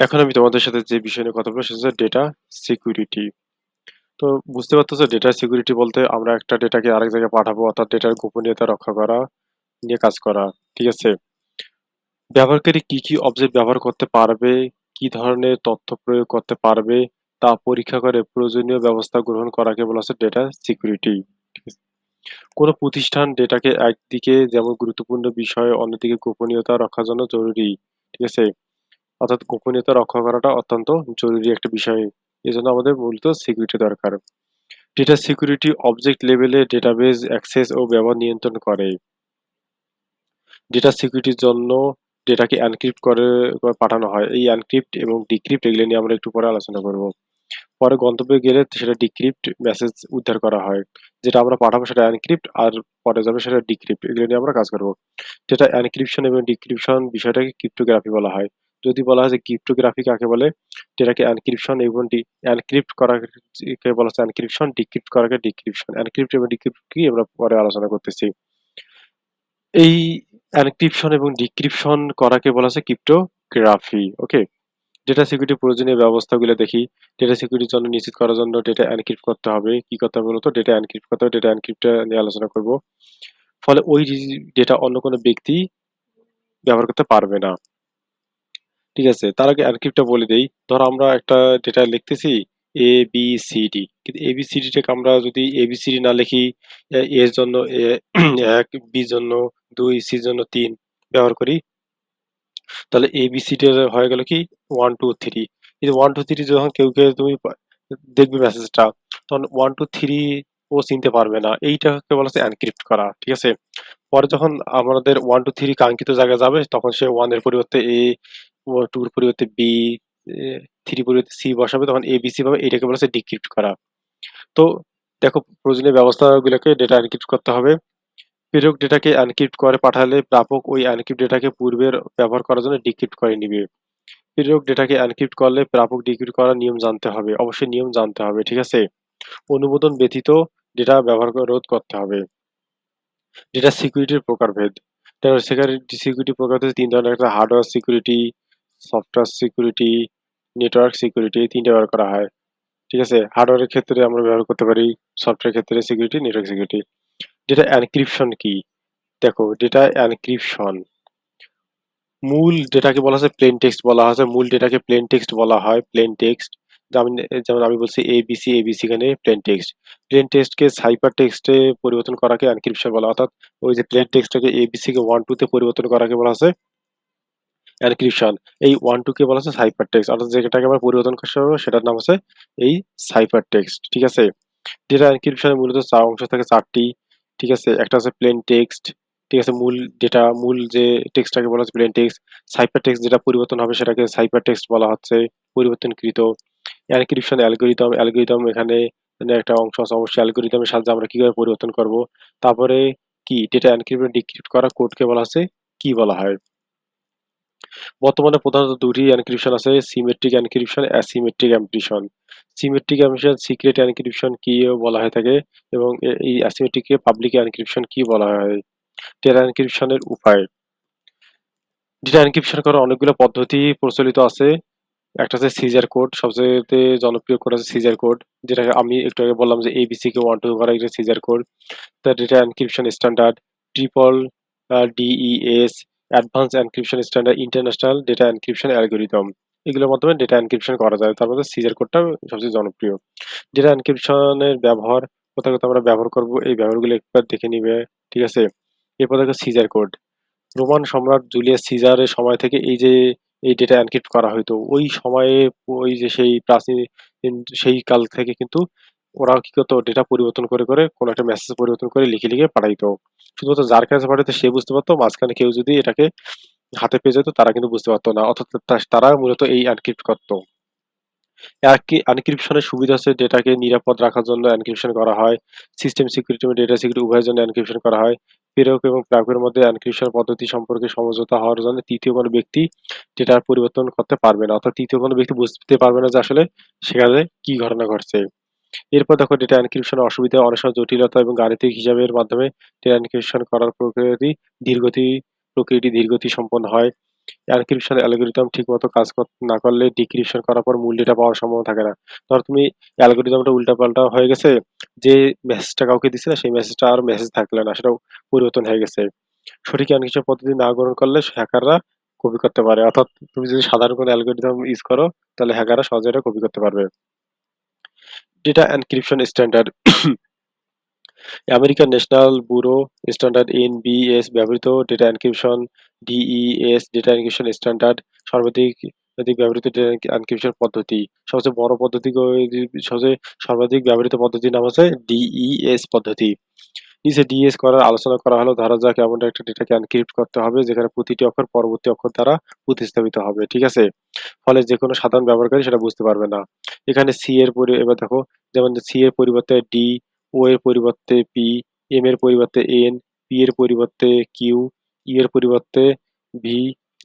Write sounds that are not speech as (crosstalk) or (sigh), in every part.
এখন আমি তোমাদের সাথে যে বিষয় নিয়ে কথা বলব সেটা হচ্ছে ডেটা সিকিউরিটি তো বুঝতে পারতেছো ডেটা সিকিউরিটি বলতে আমরা একটা ডেটাকে আরেক জায়গায় পাঠাবো, অর্থাৎ ডেটার গোপনীয়তা রক্ষা করা, নিয়ে কাজ করা, ঠিক আছে? ব্যবহারকারী কি কি অবজেক্ট ব্যবহার করতে পারবে, কি ধরনের তথ্য প্রয়োগ করতে পারবে, তা পরীক্ষা করে প্রয়োজনীয় ব্যবস্থা গ্রহণ করাকে বলা হচ্ছে ডেটা সিকিউরিটি কোনো প্রতিষ্ঠান ডেটাকে একদিকে যেমন গুরুত্বপূর্ণ বিষয়, অন্যদিকে গোপনীয়তা রক্ষার জন্য জরুরি, ঠিক আছে? অর্থাৎ গোপনীয়তা রক্ষা করাটা অত্যন্ত জরুরি একটা বিষয়। এজন্য আমাদের মূলত সিকিউরিটি দরকার। ডেটা সিকিউরিটি অবজেক্ট লেভেলে ডেটাবেজ অ্যাক্সেস ও ব্যবহার নিয়ন্ত্রণ করে। ডেটা সিকিউরিটির জন্য ডেটাকে এনক্রিপ্ট করে পাঠানো হয়। এই এনক্রিপ্ট এবং ডিক্রিপ্ট এগুলো নিয়ে আমরা একটু পরে আলোচনা করব। পরে গন্তব্যে গেলে সেটা ডিক্রিপ্ট মেসেজ উদ্ধার করা হয়। যেটা আমরা পাঠাবো সেটা এনক্রিপ্ট আর পরে যাবে সেটা ডিক্রিপ্ট এগুলো নিয়ে আমরা কাজ করব। যেটা এনক্রিপশন এবং ডিক্রিপশন বিষয়টাকে ক্রিপ্টোগ্রাফি বলা হয়। যদি বলা হয় যে ক্রিপ্টোগ্রাফি কাকে বলে, যেটাকে এনক্রিপশন এবং এনক্রিপ্ট করাকে বলা হচ্ছে এনক্রিপশন ডিক্রিপ্ট করাকে ডিক্রিপশন এনক্রিপ্ট এবং ডিক্রিপ্ট কি আমরা পরে আলোচনা করতেছি। এই এনক্রিপশন এবং ডিক্রিপশন করাকে বলা হচ্ছে ক্রিপ্টোগ্রাফি ওকে ডেটা সিকিউরিটি প্রয়োজনীয় ব্যবস্থাগুলো দেখি। ডেটা সিকিউরিটির জন্য নিশ্চিত করার জন্য ডেটা এনক্রিপ্ট করতে হবে। কি করতে হবে বলতো? ডেটা এনক্রিপ্ট করতে হবে। ডেটা এনক্রিপ্ট নিয়ে আলোচনা করব। ফলে ওই ডেটা অন্য কোনো ব্যক্তি ব্যবহার করতে পারবে না। ঠিক আছে, তার আগে এনক্রিপ্টটা বলে দেই। ধর আমরা একটা ডেটা লিখতেছি এ বি সি ডি কিন্তু এ বি সি ডিটাকে আমরা যদি এ বি সি ডি না লিখি এর জন্য (clears throat) এক বি জন্য দুই সি জন্য তিন ব্যবহার করি। তাহলে এ বি সি ডি হয়ে গেল কি? ওয়ান টু থ্রি কিন্তু ওয়ান টু থ্রি যখন কেউ কেউ তুমি দেখবে মেসেজটা তখন ওয়ান টু থ্রি ও চিনতে পারবে না। এইটাকে বলা হচ্ছে এনক্রিপ্ট করা, ঠিক আছে? পরে যখন আমাদের ওয়ান টু থ্রি কাঙ্ক্ষিত জায়গায় যাবে, তখন সে ওয়ানের পরিবর্তে এ টুর পরিবর্তে বি থ্রি পরিবর্তে সি বসাবে, তখন এ বিসি পাবে, এটাকে বলা হচ্ছে ডিক্রিপ্ট করা। তো দেখো, প্রয়োজনীয় ব্যবস্থাগুলোকে ডেটা এনক্রিপ্ট করতে হবে। প্রেরক ডেটাকে এনক্রিপ্ট করে পাঠালে প্রাপক ওই এনক্রিপ্ট ডেটাকে পূর্বের ব্যবহার করার জন্য ডিক্রিপ্ট করে নিবে। প্রেরক ডেটাকে এনক্রিপ্ট করলে প্রাপক ডিক্রিপ্ট করার নিয়ম জানতে হবে, অবশ্যই নিয়ম জানতে হবে, ঠিক আছে? অনুমোদন ব্যতীত ডেটা ব্যবহার রোধ করতে হবে। ডেটা সিকিউরিটির প্রকারভেদ। সিকিউরিটি প্রকার তিন ধরনের, একটা hardware security software security network security এই তিনটা ব্যবহার করা হয়। ঠিক আছে? হার্ডওয়্যারের ক্ষেত্রে আমরা ব্যবহার করতে পারি সফটওয়্যার ক্ষেত্রে security network security data encryption কি? দেখো ডেটা এনক্রিপশন মূল ডেটাকে বলা হচ্ছে প্লেন টেক্সট বলা হচ্ছে মূল ডেটাকে প্লেন টেক্সট বলা হয় প্লেন টেক্সট যেমন আমি বলছি এবিসি এবিসি এখানে প্লেন টেক্সট প্লেন টেক্সটকে সাইপার টেক্সটে পরিবর্তন করাকে এনক্রিপশন বলা অর্থাৎ ওই যে প্লেন টেক্সটটাকে এবিসি কে ওয়ান টু তে পরিবর্তন করাকে বলা হচ্ছে এনক্রিপশন এই ওয়ান টু কে বলা হচ্ছে সাইপার টেক্সট অর্থাৎ যেটাকে আমরা পরিবর্তন করতে হবে সেটার নাম হচ্ছে এই সাইপার টেক্সট ঠিক আছে? ডেটা এনক্রিপশনের মূলত চার অংশ থাকে, চারটি। ঠিক আছে? একটা হচ্ছে প্লেন টেক্সট ঠিক আছে? মূল ডেটা মূল যে টেক্সটটাকে বলা হচ্ছে প্লেন টেক্সট সাইপার টেক্সট যেটা পরিবর্তন হবে, সেটাকে সাইপার টেক্সট বলা হচ্ছে, পরিবর্তনকৃত। এনক্রিপশন অ্যালগোরিদম অ্যালগোরিদম এখানে একটা অংশ আছে, অবশ্যই অ্যালগোরিদমের সাহায্যে আমরা কীভাবে পরিবর্তন করব? তারপরে কি? ডেটা এনক্রিপ্ট ডিক্রিপ্ট করা কোডকে বলা হচ্ছে, কি বলা হয়? বর্তমানে প্রধানত দুটি এনক্রিপশন আছে symmetric encryption asymmetric encryption symmetric encryption secret encryption key বলা হয়ে থাকে এবং এই অ্যাসিমেট্রিককে পাবলিক এনক্রিপশন কি বলা হয়। ডেটা এনক্রিপশনের উপায়। ডেটা এনক্রিপশন করার অনেকগুলো পদ্ধতি প্রচলিত আছে। একটা হচ্ছে সিজার কোড সবচেয়ে জনপ্রিয় কোড আছে সিজার কোড যেটা আমি একটু আগে বললাম যে এবিসি কে ওয়ান টু করা এটা সিজার কোড তার data encryption standard triple DES advance encryption standard international data encryption algorithm. এগুলোর মাধ্যমে ডেটা এনক্রিপশন করা যায়। তার মধ্যে সিজার কোডটা সবচেয়ে জনপ্রিয়। ডেটা এনক্রিপশনের ব্যবহার কোথাও কোথাও আমরা ব্যবহার করব। এই ব্যবহারগুলো একবার দেখে নিবে, ঠিক আছে? এরপর দেখো সিজার কোড। রোমান সম্রাট জুলিয়াস সিজারের সময় থেকে এই যে, এই ডেটা এনক্রিপ্ট করা হইতো, ওই সময়ে ওই যে সেই প্রাচীন, সেই কাল থেকে কিন্তু ওরা কি করতো ডেটা পরিবর্তন করে করে কোনো একটা মেসেজ পরিবর্তন করে লিখে লিখে পাঠাইতো। শুধুমাত্র যার কাছে পাঠাইতো সে বুঝতে পারতো, মাঝখানে কেউ যদি এটাকে হাতে পেয়ে যেত, তারা কিন্তু বুঝতে পারতো না। অর্থাৎ তারা মূলত এই এনক্রিপ্ট করতো। এনক্রিপশনের সুবিধা হচ্ছে ডেটাকে নিরাপদ রাখার জন্য এনক্রিপশন করা হয়। সিস্টেম সিকিউরিটি এবং ডেটা সিকিউরিটি উভয়ের জন্য এনক্রিপশন করা হয়। প্রেরক এবং প্রাপকের মধ্যে এনক্রিপশন পদ্ধতি সম্পর্কে সমঝোতা হওয়ার জন্য তৃতীয় কোনো ব্যক্তি ডেটা পরিবর্তন করতে পারবে না। অর্থাৎ তৃতীয় কোনো ব্যক্তি বুঝতে পারবে না যে আসলে সেখানে কি ঘটনা ঘটছে। এরপর দেখো ডেটা এনক্রিপশনের অসুবিধা অনেক সময় জটিলতা এবং গাণিতিক হিসাবের মাধ্যমে ডেটা এনক্রিপশন করার প্রক্রিয়াটি ধীরগতি প্রক্রিয়াটি ধীরগতি সম্পন্ন হয়। এনক্রিপশন অ্যালগরিদম ঠিকমতো কাজ না করলে ডিক্রিপশন করার পর মূল ডেটা পাওয়ার সম্ভাবনা থাকে না। ধর তুমি অ্যালগরিদমটা উল্টাপাল্টা হয়ে গেছে, যে মেসেজটা কাউকে দিছিলে সেই মেসেজটা আর মেসেজ থাকলে না, সেটাও পরিবর্তন হয়ে গেছে। সঠিক এনক্রিপশন পদ্ধতি না গ্রহণ করলে হ্যাকাররা কপি করতে পারে। অর্থাৎ তুমি যদি সাধারণ কোনো অ্যালগরিদম ইউজ করো, তাহলে হ্যাকাররা সহজে এটা কপি করতে পারবে। Data encryption standard American national bureau standard N BS ব্যবহৃত data encryption DES data encryption standard সর্বাধিক ব্যবহৃত ডেটা এনক্রিপশন পদ্ধতি। সবচেয়ে বড় পদ্ধতি সবচেয়ে সর্বাধিক ব্যবহৃত পদ্ধতির নাম হচ্ছে ডিইএস পদ্ধতি। নিচে ডিএস করার, আলোচনা করা হলো। ধরা যাক এমন একটা ডেটাকে এনক্রিপ্ট করতে হবে, যেখানে প্রতিটি অক্ষর পরবর্তী অক্ষর দ্বারা প্রতিস্থাপিত হবে, ঠিক আছে? ফলে যে কোনো সাধারণ ব্যবহারকারী সেটা বুঝতে পারবে না। এখানে সি এর পরি, এবার দেখো, যেমন সি এর পরিবর্তে ডি ও এর পরিবর্তে পি এম এর পরিবর্তে এন পি এর পরিবর্তে কিউ ই এর পরিবর্তে ভি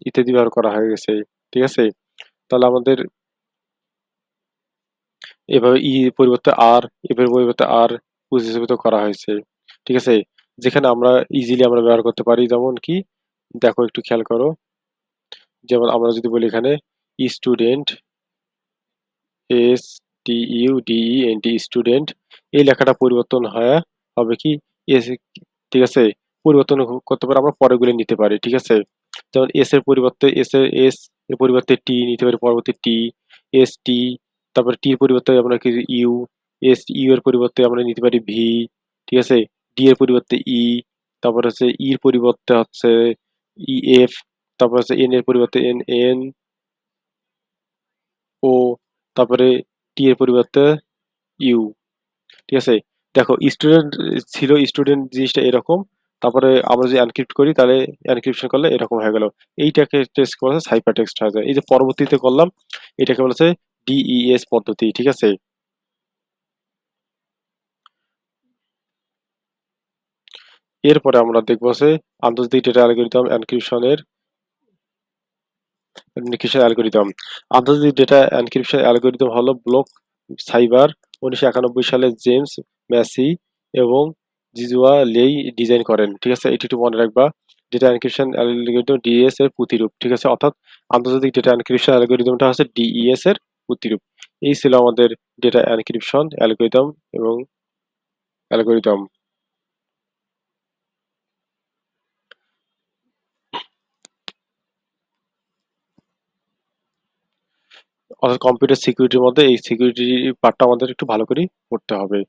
ইত্যাদি ব্যবহার করা হয়ে গেছে, ঠিক আছে? তাহলে আমাদের এভাবে ই পরিবর্তে আর এর পরিবর্তে আর প্রতিস্থাপিত করা হয়েছে। ঠিক আছে? যেখানে আমরা ইজিলি আমরা ব্যবহার করতে পারি। যেমন কি? দেখো একটু খেয়াল করো। যেমন আমরা যদি বলি এখানে student S T U D E N T student এই লেখাটা পরিবর্তন হয় হবে কি? এস ঠিক আছে? পরিবর্তন করতে পারে আমরা পরেগুলো নিতে পারি, ঠিক আছে? যেমন এস এর পরিবর্তে এস এর এস এর পরিবর্তে টি নিতে পারি, পরবর্তী টি এস টি তারপরে টির পরিবর্তে আমরা কি ইউ এস ইউ এর পরিবর্তে আমরা নিতে পারি ভি ঠিক আছে? ডি এর পরিবর্তে ই তারপর হচ্ছে ইর পরিবর্তে হচ্ছে ই এফ তারপর হচ্ছে এন এর পরিবর্তে এন এন ও তারপরে টি এর পরিবর্তে ইউ ঠিক আছে? দেখো স্টুডেন্ট ছিল স্টুডেন্ট জিনিসটা এরকম, তারপরে আমরা যদি এনক্রিপ্ট করি, তাহলে এনক্রিপশন করলে এরকম হয়ে গেল। এইটাকে টেস্ট করা সাইফার টেক্সট হয়ে যায়। এই যে পরবর্তীতে করলাম, এটাকে বলেছে ডিইএস পদ্ধতি, ঠিক আছে? এরপরে আমরা দেখব যে আন্তর্জাতিক ডেটা অ্যালগোরিদম এনক্রিপশনের এনক্রিপশন অ্যালগোরিদম আন্তর্জাতিক ডেটা এনক্রিপশন অ্যালগোরিদম হলো ব্লক, সাইবার, উনিশশো একানব্বই সালে জেমস ম্যাসি এবং জিজুয়া লেই ডিজাইন করেন, ঠিক আছে? এটি একটু মনে রাখবা। ডেটা এনক্রিপশন অ্যালগোরিদম ডিএস এর প্রতিরূপ, ঠিক আছে? অর্থাৎ আন্তর্জাতিক ডেটা এনক্রিপশন অ্যালগোরিদমটা হচ্ছে ডিইএস এর প্রতিরূপ। এই ছিল আমাদের ডেটা এনক্রিপশন অ্যালগোরিদম এবং অ্যালগোরিদম অর্থাৎ কম্পিউটার সিকিউরিটির মধ্যে এই সিকিউরিটি পার্টটা আমাদের একটু ভালো করেই পড়তে হবে।